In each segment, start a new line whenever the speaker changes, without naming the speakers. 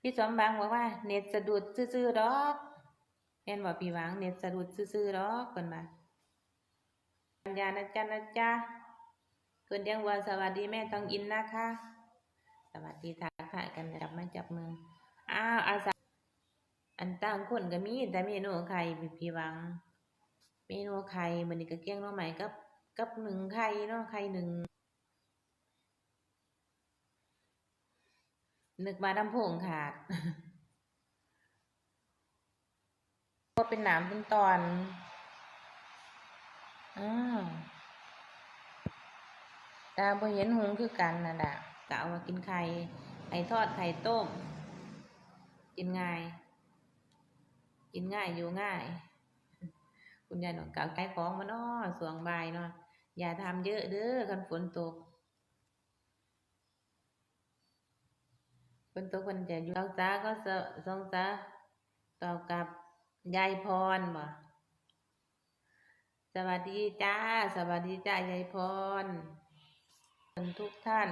พี่สมบังบอกว่า เน็ตสะดุดซื่อๆดอกแม่นบอกพี่หวังเน็ตสะดุดซื่อๆดอกเพิ่นมาปัญญานะจ๊ะนะจ๊ะเพิ่นยังว่าสวัสดีแม่ทองอินนะคะ สวัสดีทักทายกันจับมาจับมืออ้าวอาสาอันต่างคนก็มีแต่เมนูไข่พี่หวัง เมนูไข่มื้อนี้ก็เกี๊ยงน่อไม้กับกับหนึ่งไข่เนาะไข่หนึ่ง นึกมาดำโพงขาดก็เป็นหนามเป็นตอนอ้าวตาบ่เห็นหงคือกันน่ะดะกะเอามากินไข่ไข่ทอดไข่ต้ม กินง่าย กินง่ายอยู่ง่าย คุณยายหนองกล่าวขายของมานาะสวงบายเนาะอย่าทำเยอะเด้อคันฝนตก ฝนตกฝนจะอยู่สองจ้าก็สสองจ้าต่อกับยายพรบ่สวัสดีจ้า สวัสดีจ้ายายพรทุกท่าน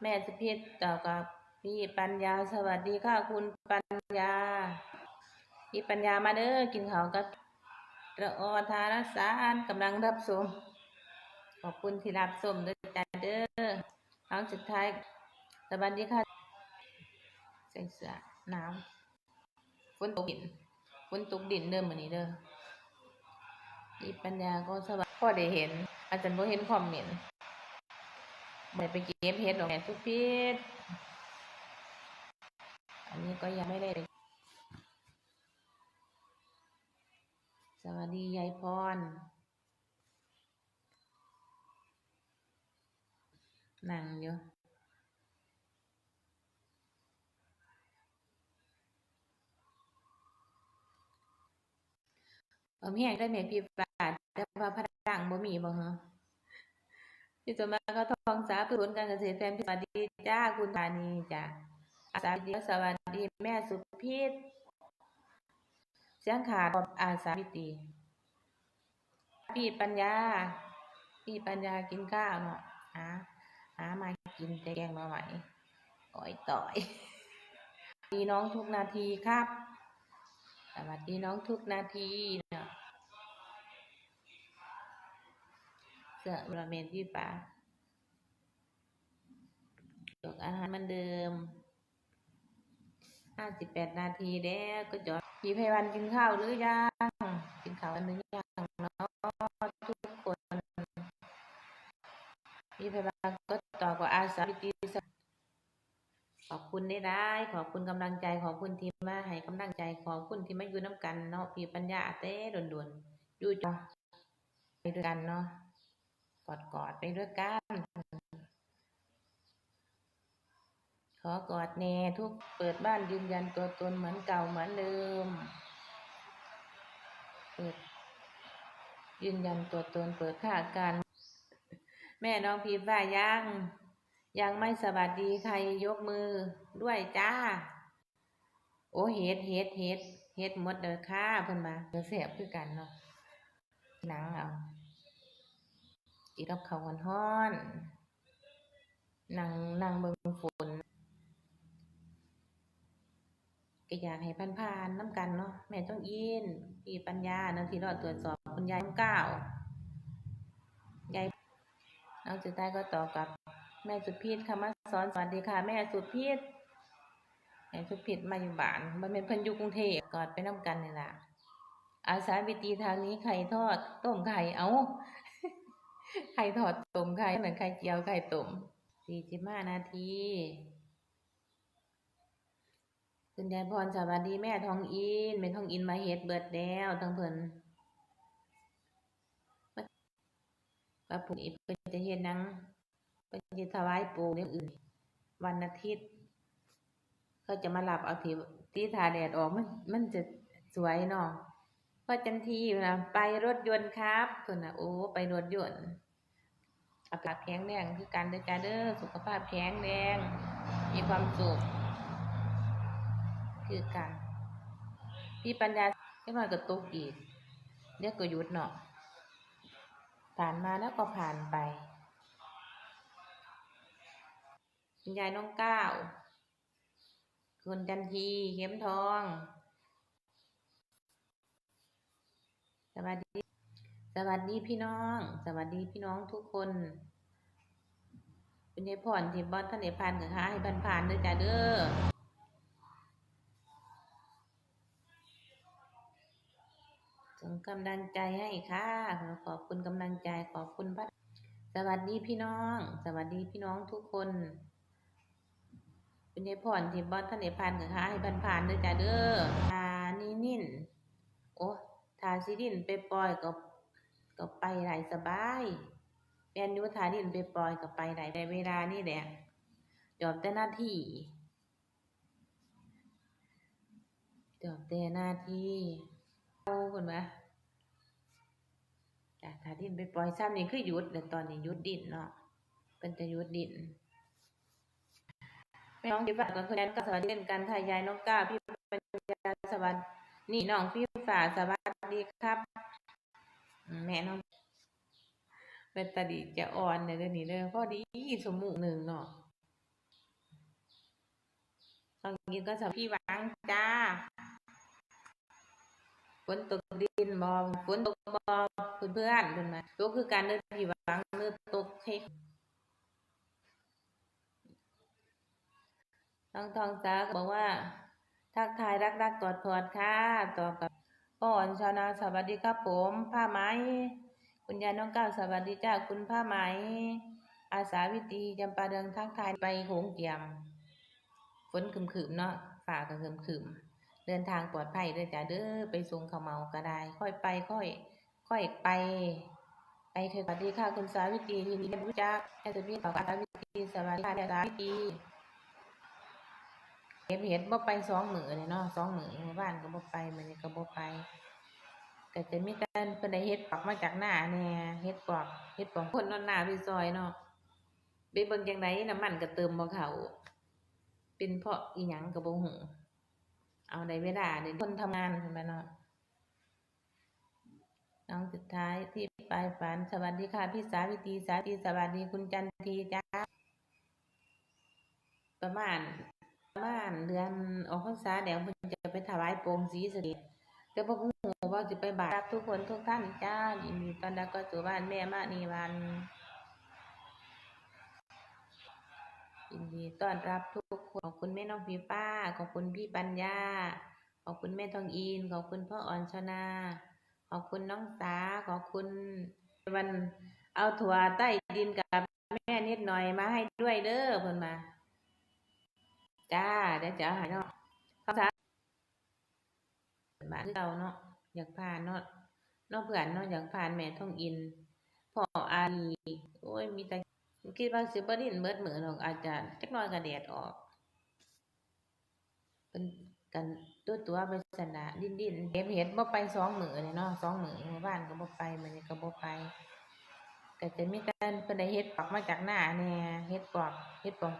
แม่สพิษต่อกับพี่ปัญญา สวัสดีค่ะคุณปัญญา พี่ปัญญามาเด้อกินข้าวกับระออทานสารกำลังรับชมขอบคุณที่รับชมด้อจ้าเด้อครั้งสุดท้ายสวัสดีค่ะ ส่เสื้อหนาวฝนตกดินฝนตกดินเด้อมื้อนี้เด้ออีปัญญาก็สวัสดิ์พอได้เห็น อาจารย์บ่เห็นคอมเมนต์ได้ไปเก็บเฮ็ดดอกแม่ทุกพิษอันนี้ก็ยังไม่ได้ไปสวัสดียายพรนั่งอยู่ เอาแห้งได้แม่พี่ปาดแต่ว่าพลังบ่มีบ่เหรอพี่สมบัติเขาทองสาผืนการเกษตรแฟนพี่สวัสดีจ้าคุณธานีจ้าอาสาดีสวัสดีแม่สุพิษเสียงขาดอาสาพิตีพี่ปัญญา พี่ปัญญากินข้าวเนาะหาหามากินแต่แกงมาใหม่อ้อยต่อยดีน้องทุกนาทีครับสวัสดีน้องทุกนาทีเนาะ เสื้อบราเมนที่ป่าจกอาหารมันเดิมห้าสิบแปดนาทีแล้วก็จอดพี่ไพวันกินข้าวหรือยัง กินข้าวกันหรือยังเนาะทุกคนพี่ไพวันก็ตอบกับอาสาพิตีขอบคุณได้ได้ขอบคุณกำลังใจขอบคุณที่มาให้กำลังใจขอบคุณที่มาอยู่น้ำกันเนาะพี่ปัญญาเต้ด่วนๆอยู่จอไปด้วยกันเนาะ กอดกอดๆไปด้วยกัน ขอกอดแน่ทุกเปิดบ้านยืนยันตัวตนเหมือนเก่าเหมือนเดิม เปิดยืนยันตัวตนเปิดค่าการ แม่น้องพีว่ายัง ยังไม่สวัสดีใครยกมือด้วยจ้า โอ้เฮ็ดเฮ็ดเฮ็ดเฮ็ดหมดเด้อค่ะเพิ่นมาเดี๋ยเสียบคือกันเนาะหนังเอา กินกับข้าวฮ้อนๆนั่งนั่งเบิ่งฝนก็อยากให้ผ่านๆน้ำกันเนาะแม่ต้องอินพี่ปัญญาเนาะที่รอตรวจสอบคุณยายน้องก้าวยายน้องสุดท้ก็ต่อกับ แม่สุพิษคำว่าสอนสวัสดีค่ะ แม่สุพิษแม่สุพิษมาอยู่บ้านมันเป็นเพิ่นอยู่กรุงเทพกอดไปน้ำกันนี่ล่ะอาสาวิตีทางนี้ไข่ทอดต้มไข่เอา ไข่ทอดต้มไข่เหมือนไข่เจียวไข่ต้มสี่สิบห้านาทีคุณยายพรสวัสดีแม่ทองอินแม่ทองอินมาเฮ็ดเบิดแล้วทั้งเพิ่นว่าพรุ่งนี้เพิ่นจะเฮ็ดนังเพิ่นจะถวายปู่เรื่องอื่น วันอาทิตย์เขาจะมารับเอาที่ที่ทาแดดออกมันมันจะสวยเนาะพอจันทีนะไปรถยนต์ครับเพิ่นน่ะโอ้ไปรถยนต์ อากาศแข็งแรงคือกันเด้อจ้าเด้อสุขภาพแข็งแรงมีความสุขคือกันพี่ปัญญาเล็กน้อยก็ตกอีกเดี๋ยวก็ยุดเนาะผ่านมาแล้วก็ผ่านไปคุณยายน้องก้าวคุณจันทีเข็มทองสวัสดี สวัสดีพี่น้อง สวัสดีพี่น้องทุกคนเป็นยายพรที่บอสท่านเดพันกับค้าให้พันผ่านด้อจ้าเด้อส่งกำลังใจให้ค่ะขอบคุณกำลังใจขอบคุณพระสวัสดีพี่น้อง สวัสดีพี่น้องทุกคนเป็นยายพรที่บอสท่านเดพันกับค้าให้พันผ่านด้อจ้าเด้ออ่านี่นิ่นโอ้ทาสิดินไปปล่อยก็ ก็ไปได้สบายแม่นยูทาดินไปปล่อยก็ไปได้ได้เวลานี่แหละจอบแต่หน้าที่จอบแต่หน้าที่เอาคนวะจ้ะทาดินไปปล่อยซ้ำนี่คือหยุดแต่ตอนนี้หยุดดินเนาะเป็นจะหยุดดินน้องที่ฝากก็คือก็สวัสดีกันค่ะยายน้องก้าพี่ปัญญาสวัสดีนี่น้องพี่ฝ่าสวัสดีครับ แม่น้องเป็นตาดีจะอ่อนเดี๋ยวนี้เลยพอดีสมูกหนึ่งเนาะตอนกินก็สวัสดีพี่วังจ้าฝนตกดินบอฝนตกบอเพื่อนเพื่อนเพื่อนมาตกคือการเดินพี่วังเดินตกเทคทองทองจ้าบอกว่า ทักทายรักรักกอดกอดค่ะต่อกับ ป้ออนชาวนาสวัสดีครับผม ผ้าไหม คุณยายน้องก้าวสวัสดีจ้าคุณผ้าไหม อาสาวิตรีจำปาเดิงทักทายไปโขงเจียม ฝนคึมขึมๆเนาะฝ่าก็คึมขึมๆเดินทางปลอดภัยด้อจ้าเด้อไปส่งเขาเมาก็ได้ ค่อยไปค่อย ค่อยไป ไปเถอะสวัสดีค่ะคุณสาวิตรีที่นี่รู้จักแอสพีของสาวิตรีสวัสดีค่ะสาวิตรี เก็บเห็ดบ่ไปสองมื้อเลยเนาะสองมื้อหมู่บ้านก็บ่ไปมื้อนี้ก็บ่ไปก็จะมีแต่เพิ่นได้เฮ็ดปอกมาจากหน้าแหน่เฮ็ดปอกเฮ็ดปอกคนนอนหน้าพี่ซอยเนาะไปเบิ่งจังไดน้ำมันก็เติมบ่เข้าเป็นเพราะอีหยังก็บ่ฮู้เอาได้เวลาได้คนทำงานพุ่นแหละเนาะน้องสุดท้ายที่ปลายฝันสวัสดีค่ะพี่สาวิตีสาวิตีสวัสดีคุณจันทีจ้าประมาณ ประมาณเดือนออกพรรษาเดี๋ยวเพิ่นจะไปถวายโปรงศรีสะเกษแต่บ่ฮู้ว่าสิไปบาตรรับทุกคนทุกท่านจ้ายินดีต้อนรับเข้าสู่บ้านแม่มานีวันยินดีต้อนรับทุกคนขอบคุณแม่น้องพี่ป้า ขอบคุณพี่ปัญญา ขอบคุณแม่ทองอิน ขอบคุณพ่ออ่อนชนา ขอบคุณน้องสา ขอบคุณวันเอาถั่วใต้ดินกับแม่นิดหน่อยมาให้ด้วยเด้อเพิ่นมา จ้าเดี๋ยวจะเอาหายเนาะข้าวสารบ้านเราเนาะอยากผ่านเนาะนาะเพื่อนเนาะอยากผ่านแม่ท่องอินพ่ออาลีโอ้ยมีแต่คิดว่าสิบดินเบิดเหมือหรอกอาจจะจักหน่อยก็แดดออกเป็นกันตัวตัวไปสนะดินดินเก็บเห็ดบ่ไปสองมือเลยเนาะสองมือหมู่บ้านก็บ่ไปมื้อนี้ก็บ่ไปก็จะมีแต่เพิ่นได้เฮ็ดปอกมาจากหน้าแหน่ยเฮ็ดปอกเฮ็ดปอก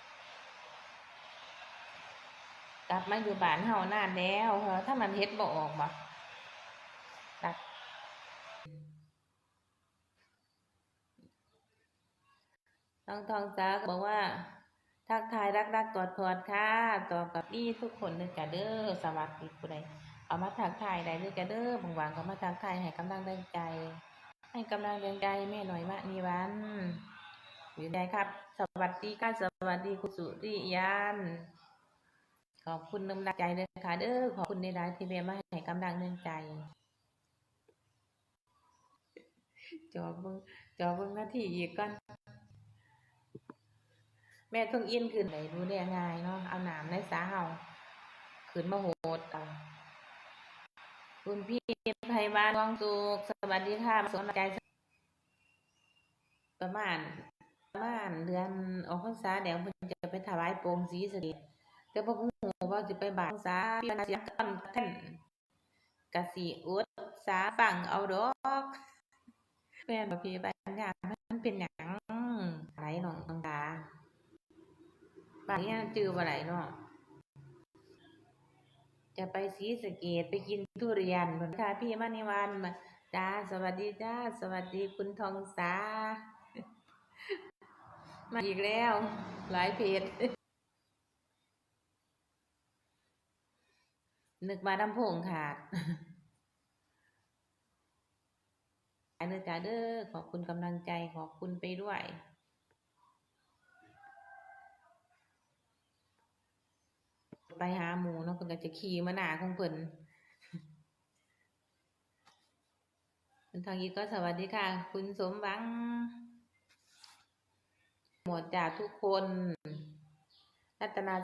กลับมาอยู่บ้านเฮานานแล้วเถ้ามันเฮ็ดบ่ออกบ่ตักทองทองจ้าก็บอกว่า ทักทายรักรักกอดกอดค่ะต่อกับพี่ทุกคนเด้อจ้ะเด้อสวัสดีผู้ใดเอามาทักทายได้เด้อจ้ะเด้อบางวันก็มาทักทายให้กำลังแรงใจ ให้กำลังแรงใจแม่หน่อยมะนีวันอยู่ได้ครับ สวัสดีค่ะสวัสดีคุณสุริยัน ขอบคุณกำลังใจเลยค่ะเด้อขอบคุณในร้านที่แม่มาให้กำลังใจจอเบิ่งจอเบิ่งหน้าที่อีกก่อนแม่ต้องอินขึ้นไหนดูได้ง่ายเนาะเอาหนามในสาเห่าขึ้นมาโหดเอาคุณพี่ไพวานวงสุขสวัสดีค่ะสนใจ ประมาณ ประมาณเดือนออกพรรษาเดี๋ยวเพิ่นจะไปถวายโปรงศรีสะเกษ แต่บ่ฮู้ว่าสิไปบาทพรรษาพี่ปัญญาคำท่านกะสิอดสาฟังเอาดอกแม่นบ่พี่ปัญญามันเป็นหยังไหลน้องน้องตาบางอย่างจื้อบ่ไหลเนาะจะไปศรีสะเกษไปกินทุเรียนเพิ่นค่ะพี่มานิวันมาจ้าสวัสดีจ้าสวัสดีคุณทองสามาอีกแล้ว หลายเพจ นึกว่าลำโพงขาดเด้อจ้าเด้อขอบคุณกำลังใจขอบคุณไปด้วยไปหาหมูเนาะเพิ่นก็จะขี่มาหนาของเพิ่นคุณทองอีกก็สวัสดีค่ะ คุณสมหวัง หมดจากทุกคนรัตนา